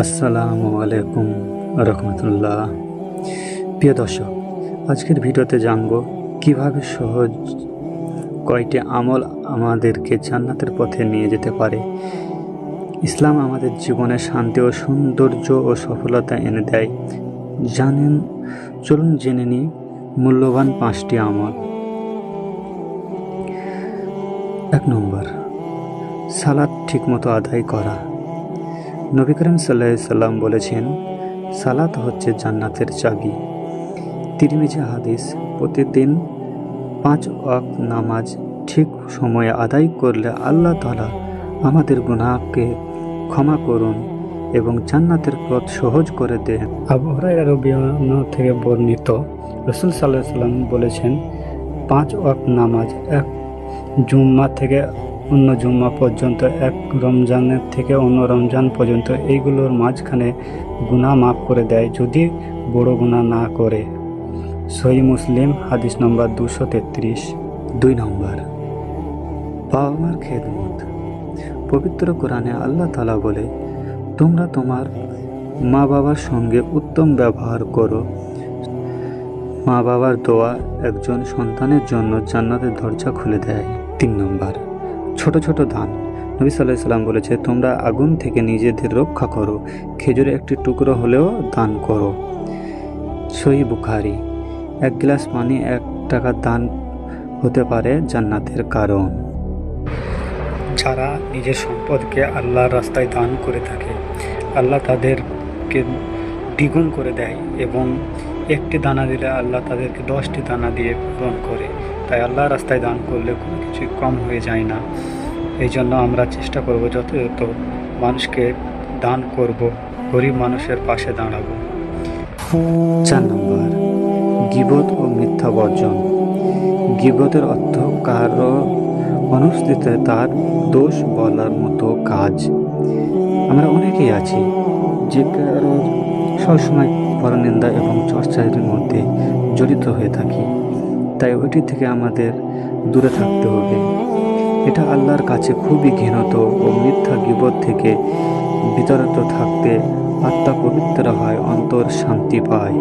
আসসালামু আলাইকুম রহমতুল্লাহ। প্রিয় দর্শক, আজকের ভিডিওতে জানব কীভাবে সহজ কয়টি আমল আমাদেরকে জান্নাতের পথে নিয়ে যেতে পারে। ইসলাম আমাদের জীবনে শান্তি ও সৌন্দর্য ও সফলতা এনে দেয়। জানেন, চলুন জেনে নিই মূল্যবান পাঁচটি আমল। এক নম্বর, সালাদ ঠিকমতো আদায় করা। নবী করিম সাল্লাহ সাল্লাম বলেছেন, সালাত হচ্ছে জান্নাতের চাবি। তিরমিজি হাদিস, প্রতিদিন পাঁচ ওয়াক নামাজ ঠিক সময়ে আদায় করলে আল্লাহ তালা আমাদের গুনাহকে ক্ষমা করুন এবং জান্নাতের পথ সহজ করে দেন। আবু হুরায়রা থেকে বর্ণিত রসুল সাল্লাহ সাল্লাম বলেছেন, পাঁচ ওয়াক নামাজ এক জুম্মা থেকে অন্য জুম্মা পর্যন্ত, এক রমজানের থেকে অন্য রমজান পর্যন্ত এইগুলোর মাঝখানে গুনাহ মাফ করে দেয় যদি বড় গুনাহ না করে। সহি মুসলিম, হাদিস নম্বর দুশো তেত্রিশ। দুই নম্বর বাবা মার খেদমত। পবিত্র কোরআনে আল্লাহ তালা বলে, তোমরা তোমার মা বাবার সঙ্গে উত্তম ব্যবহার করো। মা বাবার দোয়া একজন সন্তানের জন্য জান্নাতের দরজা খুলে দেয়। তিন নম্বর ছোট ছোট দান নবী সাল্লাহ সাল্লাম বলেছে, তোমরা আগুন থেকে নিজেদের রক্ষা করো। খেজুরে একটি টুকরো হলেও দান করো। সহি বুখারি। এক গ্লাস পানি এক টাকা দান হতে পারে জান্নাতের কারণ। যারা নিজের সম্পদকে আল্লাহর রাস্তায় দান করে থাকে, আল্লাহ তাদেরকে দ্বিগুণ করে দেয় এবং একটি দানা দিলে আল্লাহ তাদেরকে দশটি দানা দিয়ে পূরণ করে। তাই আল্লাহ রাস্তায় দান করলে কোনো কিছুই কম হয়ে যায় না। এই জন্য আমরা চেষ্টা করব যত মানুষকে দান করব, গরিব মানুষের পাশে দাঁড়াবো। চার নম্বর, গিবত ও মিথ্যা বর্জন। গিবতের অর্থ কারও অনুপস্থিতিতে তার দোষ বলার মতো কাজ। আমরা অনেকেই আছি যে কারও সবসময় পরনিন্দা এবং চর্চার মধ্যে জড়িত হয়ে থাকি। তাই ওইটি থেকে আমাদের দূরে থাকতে হবে। এটা আল্লাহর কাছে খুবই ঘৃণত ও মিথ্যা গিবত থেকে বিতরত থাকতে আত্মা পবিত্র হয়, অন্তর শান্তি পায়।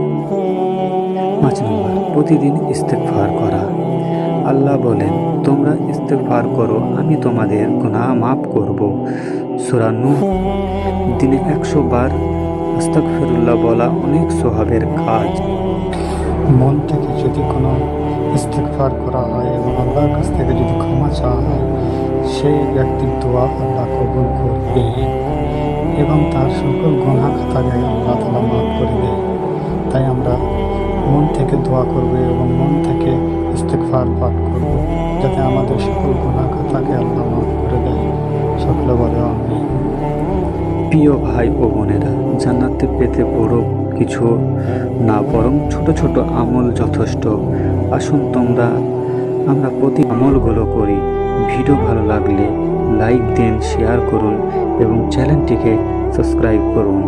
পাঁচ নম্বর, প্রতিদিন ইস্তেকফার করা। আল্লাহ বলেন, তোমরা ইস্তেকফার করো, আমি তোমাদের গুণা মাফ করব। সূরা নূহ দিনে একশো বার আস্তাগফিরুল্লাহ বলা অনেক সোহাবের কাজ। মন থেকে যদি কোনো ইস্তেকফার করা হয় এবং আল্লাহর কাছ থেকে যদি ক্ষমা চাওয়া হয়, সেই ব্যক্তির দোয়া আল্লাহ কবুল করবে এবং তার সকল গুণা খাতাকে আল্লাহ তালা মাফ করে দেয়। তাই আমরা মন থেকে দোয়া করব এবং মন থেকে ইস্তেকফার পাঠ করব, যাতে আমাদের সকল গুণা খাতাকে আল্লাহ মাফ করে দেয়। সকলে বলে আমি প্রিয় ভাই ও বোনেরা, জান্নাতে পেতে বড় কিছু না, বরং ছোট ছোট আমল যথেষ্ট। আসুন তোমরা, আমরা প্রতি আমলগুলো করি। ভিডিও ভালো লাগলে লাইক দিন শেয়ার করুন এবং চ্যানেলটিকে সাবস্ক্রাইব করুন।